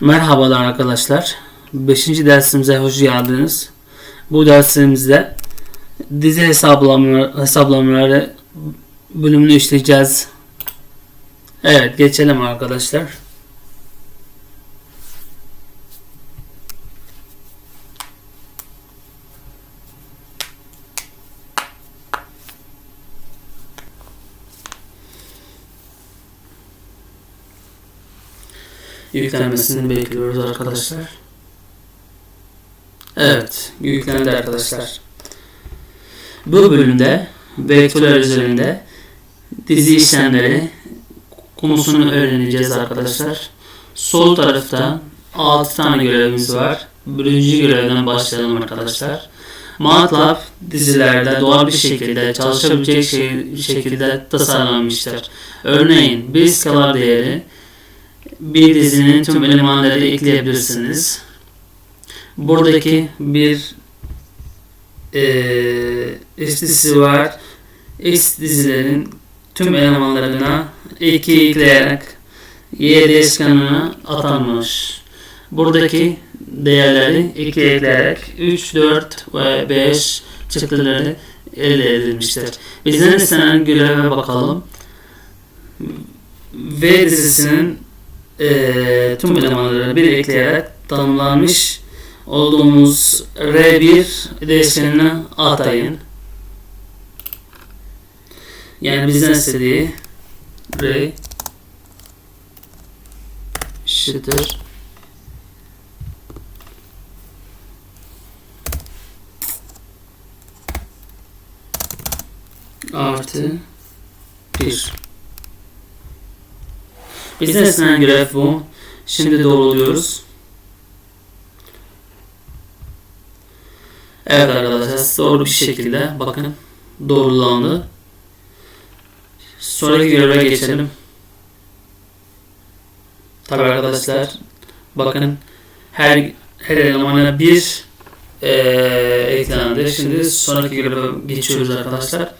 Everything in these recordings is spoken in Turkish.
Merhabalar arkadaşlar. 5. dersimize hoş geldiniz. Bu dersimizde dizi hesaplamaları, hesaplamaları bölümünü işleyeceğiz. Evet geçelim arkadaşlar. Yüklenmesini bekliyoruz arkadaşlar. Evet, yüklendi arkadaşlar. Bu bölümde vektörler üzerinde dizi işlemleri konusunu öğreneceğiz arkadaşlar. Sol tarafta 6 tane görevimiz var. Birinci görevden başlayalım arkadaşlar. MATLAB dizilerde doğal bir şekilde çalışabilecek şey, şekilde tasarlanmıştır. Örneğin bir skalar değeri bir dizinin tüm elemanları ekleyebilirsiniz. Buradaki bir e, dizisi var. X dizilerin tüm elemanlarına 2 ekleyerek Y değişkenine atanmış. Buradaki değerleri 2 ekleyerek 3, 4 ve 5 çıktıları elde edilmiştir. Bizden istenen göreve bakalım. V dizisinin e, tüm elemanları bir ekleyerek tanımlanmış olduğumuz R1 değişkenine atayın. Yani bizden istediği R eşittir artı 1 İstenen görev bu. Şimdi doğruluyoruz. Evet arkadaşlar doğru bir şekilde bakın doğrulandı. Sonraki göreve geçelim. Tabi arkadaşlar bakın her her elemana bir e, eklendi. Şimdi sonraki göreve geçiyoruz arkadaşlar.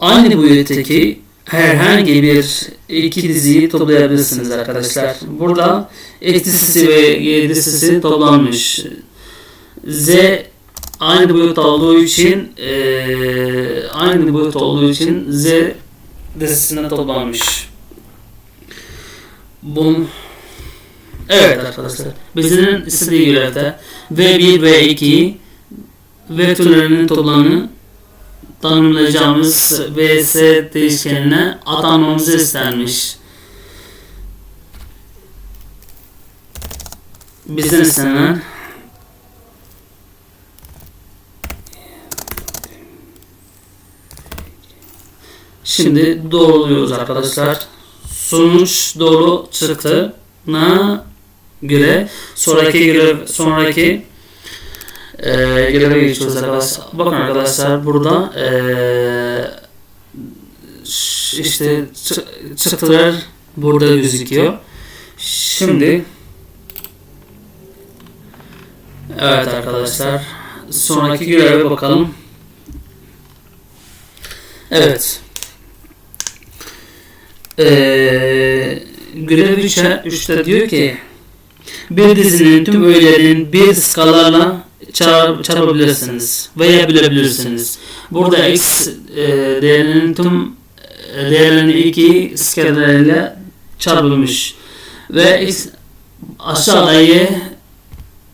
Aynı boyuttaki herhangi bir iki diziyi toplayabilirsiniz arkadaşlar. Burada X dizisi ve Y dizisi toplanmış. Z aynı boyut olduğu için e, aynı boyut olduğu için Z dizisine toplanmış. Bu Evet arkadaşlar. Bizlerin istediği görevde V1 ve 2 vektörlerinin toplamını tanımlayacağımız vs değişkenine atanmamız istenmiş. Bizden istenen Şimdi doğruluyoruz arkadaşlar. Sonuç doğru çıktığına göre sonraki görev sonraki e, göreve geçiyoruz arkadaşlar. Bakın arkadaşlar burada e, işte çıktılar burada gözüküyor. Şimdi Evet arkadaşlar sonraki göreve bakalım. Evet. Ee, görev 3'e 3'te diyor ki bir dizinin tüm öğelerin bir skalarla çarp, çarpabilirsiniz veya bilebilirsiniz. Burada x e, değerinin tüm e, değerlerini iki skalarıyla çarpılmış ve x aşağıda y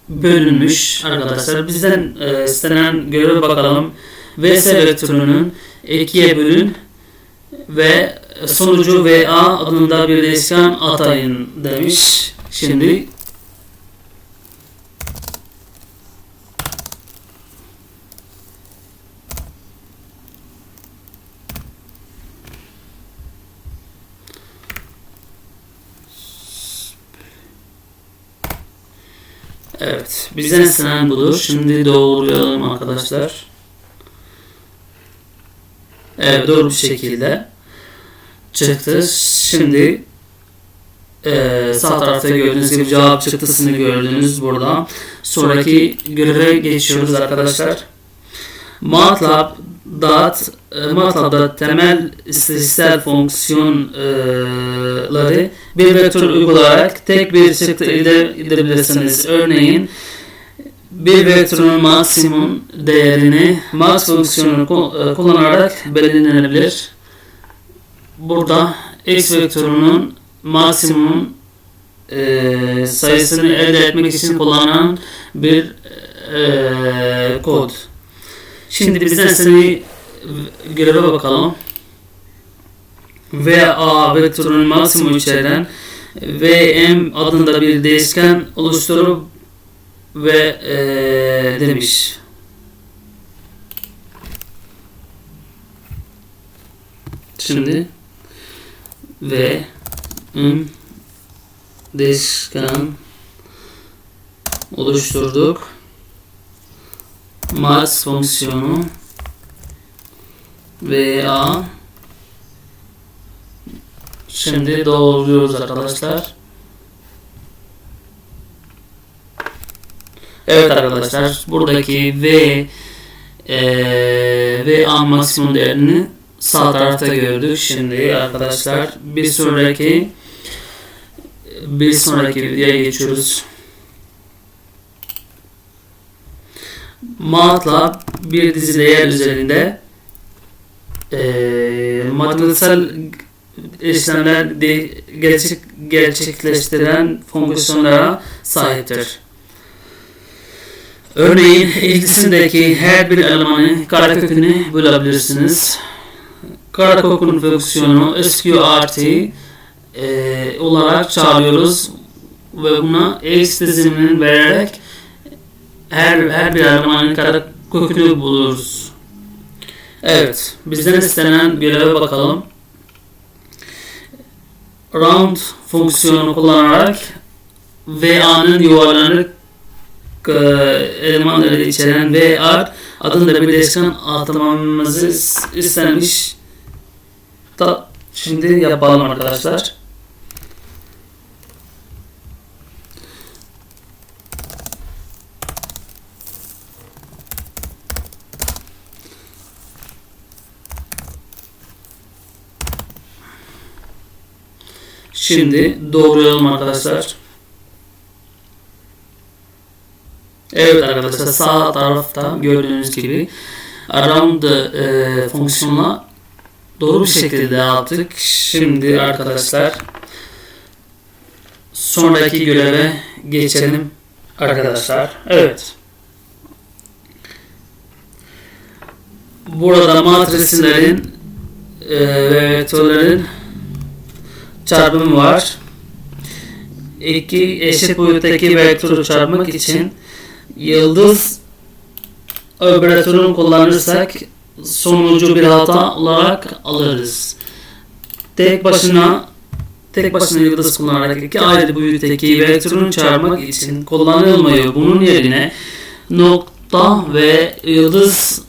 bölünmüş arkadaşlar. Bizden e, istenen göreve bakalım. VS vektörünün 2'ye bölün ve sonucu VA adında bir değişken atayın demiş. Şimdi Evet. Bizden istenen budur. Şimdi doğrulayalım arkadaşlar. Evet doğru bir şekilde çıktı. Şimdi e, sağ tarafta gördüğünüz gibi cevap çıktısını gördünüz burada. Sonraki göreve geçiyoruz arkadaşlar. MATLAB dot e, MATLAB'da temel istatistiksel fonksiyon çıktıları bir vektör uygulayarak tek bir çıktı elde edebilirsiniz. Örneğin bir vektörün maksimum değerini max fonksiyonunu e, kullanarak belirlenebilir. Burada x vektörünün maksimum e, sayısını elde etmek için kullanılan bir e, kod. Şimdi bizden seni göreve bakalım. V A vektörünün maksimum içeren VM adında bir değişken oluşturup ve eee, demiş. Şimdi ve m değişken oluşturduk. Max fonksiyonu veya şimdi doğruyoruz arkadaşlar. Evet arkadaşlar buradaki V eee V A maksimum değerini sağ tarafta gördük. Şimdi arkadaşlar bir sonraki bir sonraki videoya geçiyoruz. MATLAB bir dizi değer üzerinde eee matematiksel işlemler de, gerçek, gerçekleştiren fonksiyonlara sahiptir. Örneğin ilgisindeki her bir elemanı karekökünü bulabilirsiniz. Karekökün fonksiyonu sqrt e, olarak çağırıyoruz ve buna x dizimini vererek her her bir elemanın karekökünü buluruz. Evet, bizden istenen göreve bakalım. Round fonksiyonu kullanarak VA'nın yuvarlanık e, elemanları içeren VR adında bir değişken atlamamızı istenmiş. Da şimdi yapalım arkadaşlar. Şimdi doğrayalım arkadaşlar. Evet arkadaşlar sağ tarafta gördüğünüz gibi around e, fonksiyonla doğru bir şekilde yaptık. Şimdi arkadaşlar sonraki göreve geçelim arkadaşlar. Evet. Burada matrislerin e, ve vektörlerin çarpımı var. İki eşit boyuttaki vektörü çarpmak için yıldız operatörünü kullanırsak sonucu bir hata olarak alırız. Tek başına tek başına yıldız kullanarak iki ayrı boyuttaki vektörünü çarpmak için kullanılmıyor. Bunun yerine nokta ve yıldız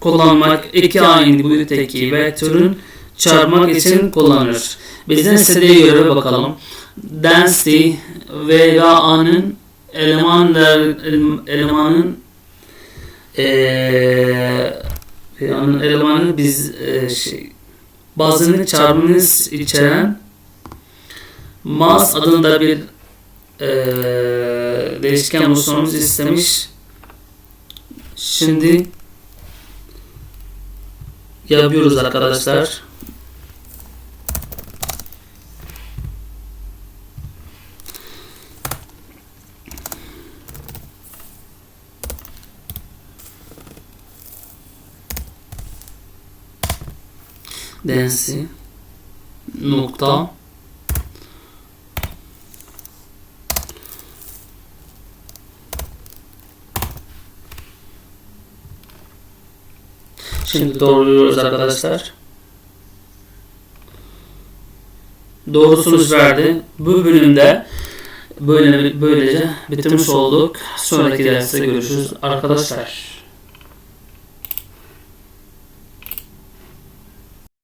kullanmak iki aynı boyuttaki vektörün çarpmak için kullanılır. Bizden istediği göreve bakalım. Density veya A'nın elemanlar elemanın yani elemanı biz eee, şey bazını çarpımınız içeren mass adında bir eee değişken oluşturmamızı istemiş. Şimdi yapıyoruz arkadaşlar. densi nokta Şimdi doğruluyoruz arkadaşlar. Doğru sonuç verdi. Bu bölümde böyle böylece bitirmiş olduk. Sonraki derste görüşürüz arkadaşlar.